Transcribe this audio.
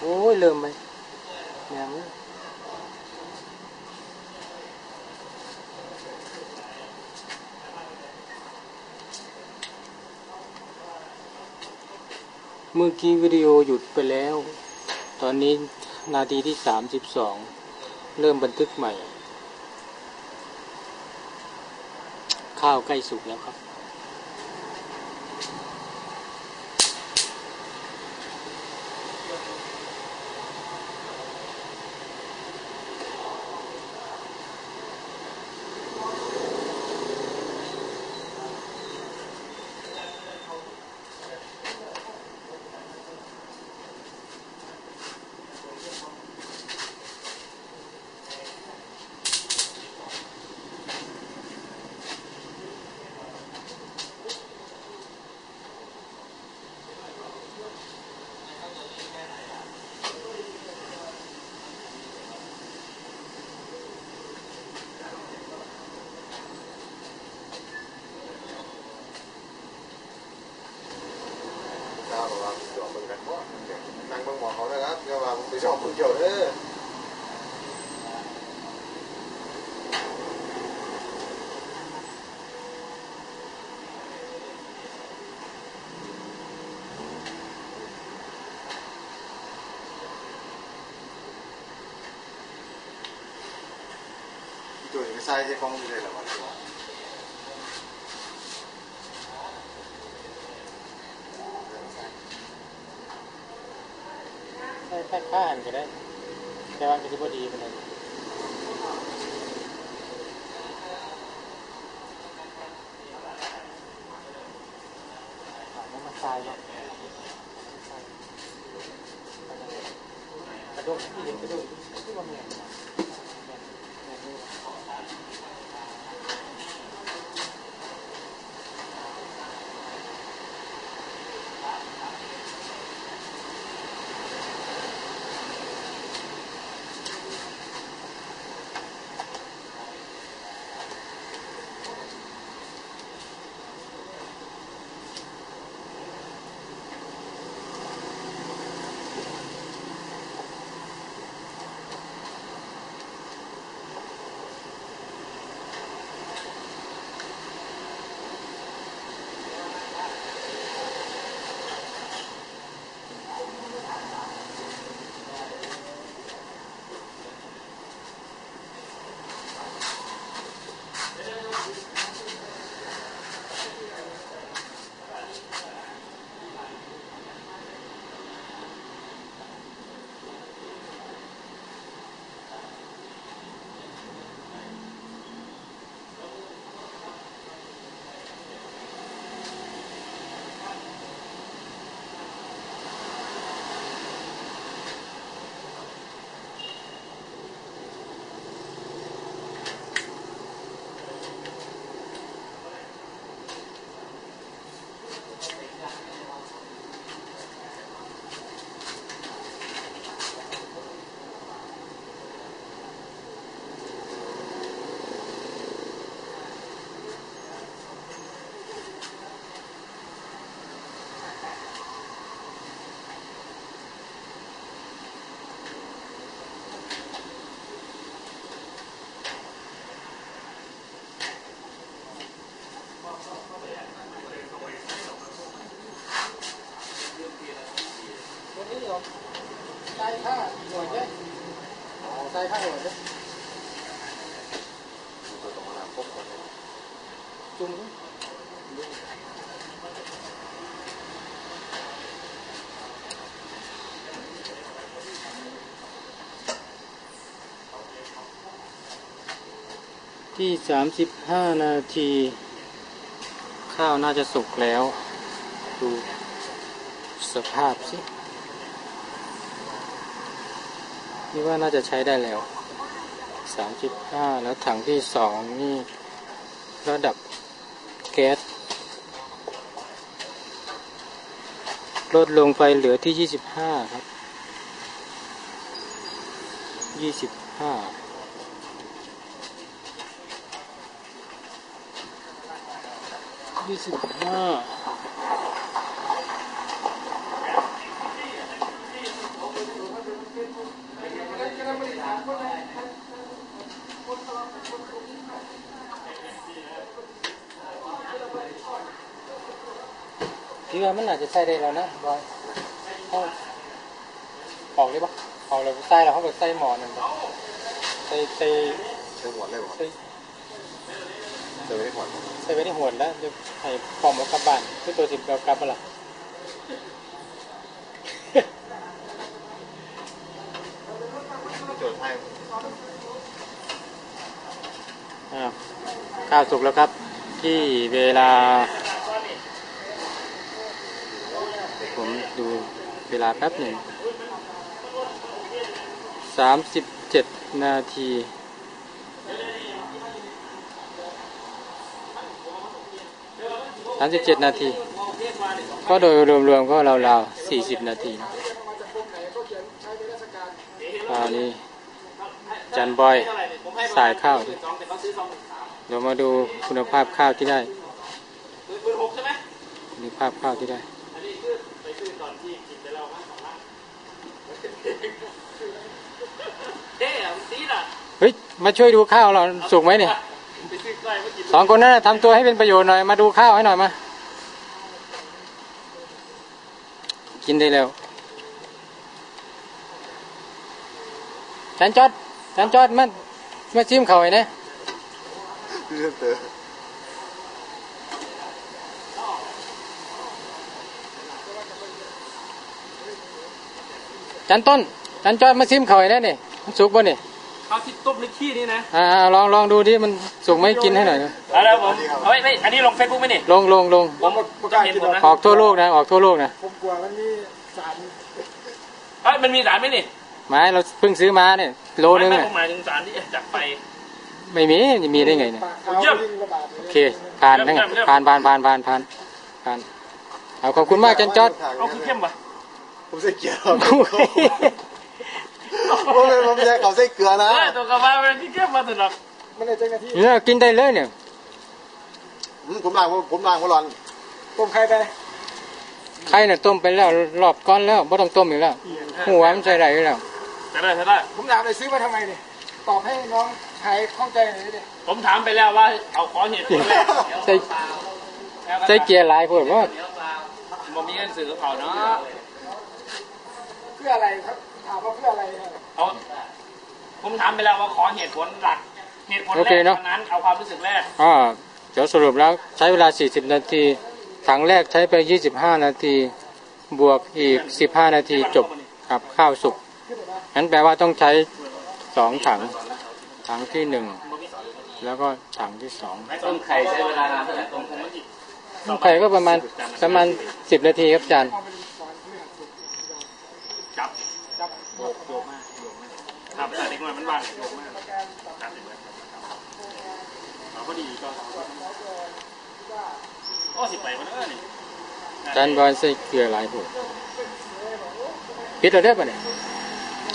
โอ้ยเริ่มไปแม่มึงเมื่อกี้วิดีโอหยุดไปแล้ว ตอนนี้นาทีที่สามสิบสอง เริ่มบันทึกใหม่ ข้าวใกล้สุกแล้วครับ ดาวบอกว่าจอบมึงกันบ่ นั่งเบิ่งหมอเขานะครับอย่าว่ามึงไปชอบมึงเกี่ยวเด้อ ตัวนี้ใส่ใส่กล้องอยู่ เลยเหรอวะใช่แค่ข้านก็ได้ แต่ว่าก็จะพอดีไปเลยมันมายเนาะกระโดดที่เห็นกระโดดที่ว่าแม่ย ใส่ผ้าหน่วยเด้ใส่ผ้าหน่วยเด้ตัวตรงนั้นพบคนเนี่ยจุ่มดิที่สามสิบห้านาที ข้าวน่าจะสุกแล้ว ดูสภาพสิ นี่ว่าน่าจะใช้ได้แล้วสามสิบห้าแล้วถังที่สองนี่ ระดับแก๊สลดลงไปเหลือที่ยี่สิบห้าครับยี่สิบห้ายี่สิบห้า คิดว่ามันอาจจะใส่ได้แล้วนะบอยเอาออกเลยปะออกเลยใส่แล้วเขาก็ใส่หมอนั่นปะใส่ใส่ใช้หัวเลยบ่ใส่เจอไม่หัวใส่ไว้ในหัวแล้วจะให้พร้อมเอากลับบ้านคือตัวสิบเรากลับมาละโจทย์ให้อ้าวข้าวสุกแล้วครับ ที่เวลา ผมดู เวลาแป๊บหนึ่งสามสิบเจ็ดนาทีสามสิบเจ็ดนาที ก็โดยรวมๆก็ราวๆสี่สิบนาทีนะคราวนี้จันบอยสายข้าวดิเดี๋ยวมาดูคุณภาพข้าวที่ได้คุณภาพข้าวที่ได้ เฮ้ยมาช่วยดูข้าวเราสุกไหมเนี่ยสองคนนั้นทำตัวให้เป็นประโยชน์หน่อย มาดูข้าวให้หน่อยมา กินได้แล้วจันจอดจันจอดมันมาชิมเขาไอ้เนี่ย เพื่อนเตอ จันต้น จันจอดมาชิมเขาวไอ้เนี่ยนี่มันสุกป่ะนี่ข้าวที่ต้มในขี้นี่นะอ่าลองลองดูดิมันสุกไหมกินให้หน่อยนะเอาแล้วผมเอาไว้ไม่อันนี้ลงเฟซบุ๊กไหมนี่ลงลงลงผมจะเห็นผมนะออกทั่วโลกนะออกทั่วโลกนะผมกลัวมันมีสารเอ้ยมันมีสารไหมนี่ไม้เราเพิ่งซื้อมาเนี่ยโลนึงไม่อะผมหมายถึงสารที่จากไปไม่มีจะมีได้ไงเนี่ยปากเขาเยี่ยมยิ่งระบาดโอเคผ่านนะไงผ่านผ่านผ่านผ่านผ่านผ่านเอาขอบคุณมากจันจอดเอาคือเข้มปะ ผมใส่เกลือผมเป็นผมใส่เขาใส่เกลือนะเออตัวกระบะเป็นที่เข้มมาตลอดมันเลยเจ้าหน้าที่เนี่ยกินได้เลยเนี่ยอืมผมล้างผมล้างหัวร้อนต้มไข่ไปไข่เนี่ยต้มไปแล้วรอบก้อนแล้วไม่ต้องต้มอีกแล้วหัวมันใส่ได้อยู่แล้วใช่ได้ใช่ได้ผมถามเลยซื้อมาทำไมเนี่ยตอบให้น้องหายข้องใจหน่อยดิผมถามไปแล้วว่าเอาขอเหตุผลแล้วใส่ใส่เกียร์หลายพวดว่าผมมีเงินซื้อเขาเนาะเพื่ออะไรครับถามว่าเพื่ออะไรเนี่ยเอาผมถามไปแล้วว่าขอเหตุผลหลักเหตุผลแรกเท่านั้นเอาความรู้สึกแรกอ่าเดี๋ยวสรุปแล้วใช้เวลา 40 นาทีถังแรกใช้ไป 25 นาที บวกอีก 15 นาทีจบกับข้าวสุกงั้นแปลว่าต้องใช้สองถัง ถังที่หนึ่งแล้วก็ถังที่สองต้มไข่ใช้เวลานานเท่าไหร่ต้มผมมันอีกไข่ก็ประมาณประมาณ10นาทีครับอาจารย์ จับจับ โยกโยกมากโยกมากทำแต่เด็กน้อยมันว่างโยกมากจับเด็กน้อยเอาพอดีก็อ้อสิไปมันเออนี่อาจารย์บอลใส่เกลือหลายหัวปิดเราได้ปะเนี่ย